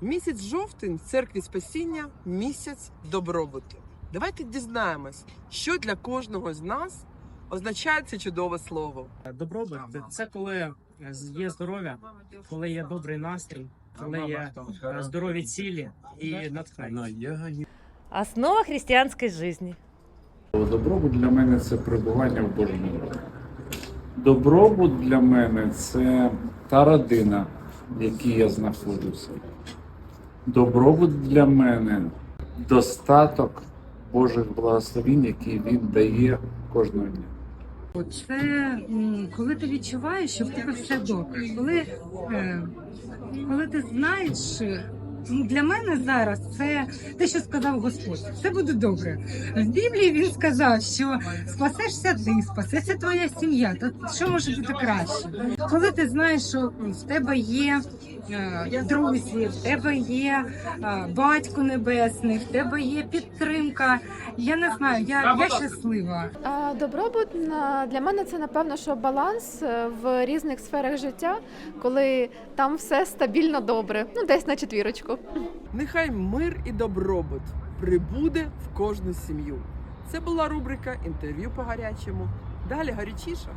Місяць жовтень в церкві спасіння місяць добробуту. Давайте дізнаємось, що для кожного з нас означає це чудове слово. Добробут це коли є здоров'я, коли є добрий настрій, коли є е, здорові цілі і натхнення. Основа христианской жизни. Добробут для мене це перебування в Божому волі. Добробут для мене це та родина, в якій я знаходжуся. Добробут для мене достаток Божих благословінь, які він дає кожного дня. Це коли ти відчуваєш, що в тебе все добре. Коли, е, коли ти знаєш, для мене зараз це те, що сказав Господь, все буде добре. В Біблії він сказав, що спасешся ти, спасеться твоя сім'я. То що може бути краще? Коли ти знаєш, що в тебе є е, друзі, в тебе є е, батько небесний, в тебе є підтримка. Я не знаю, я, я щаслива. Добробут для мене це напевно, що баланс е, в різних сферах життя, коли там все стабільно добре, ну десь на четвірочку. Нехай мир і добробут прибуде в кожну сім'ю. Це була рубрика інтерв'ю по гарячому. Далі гарячіше.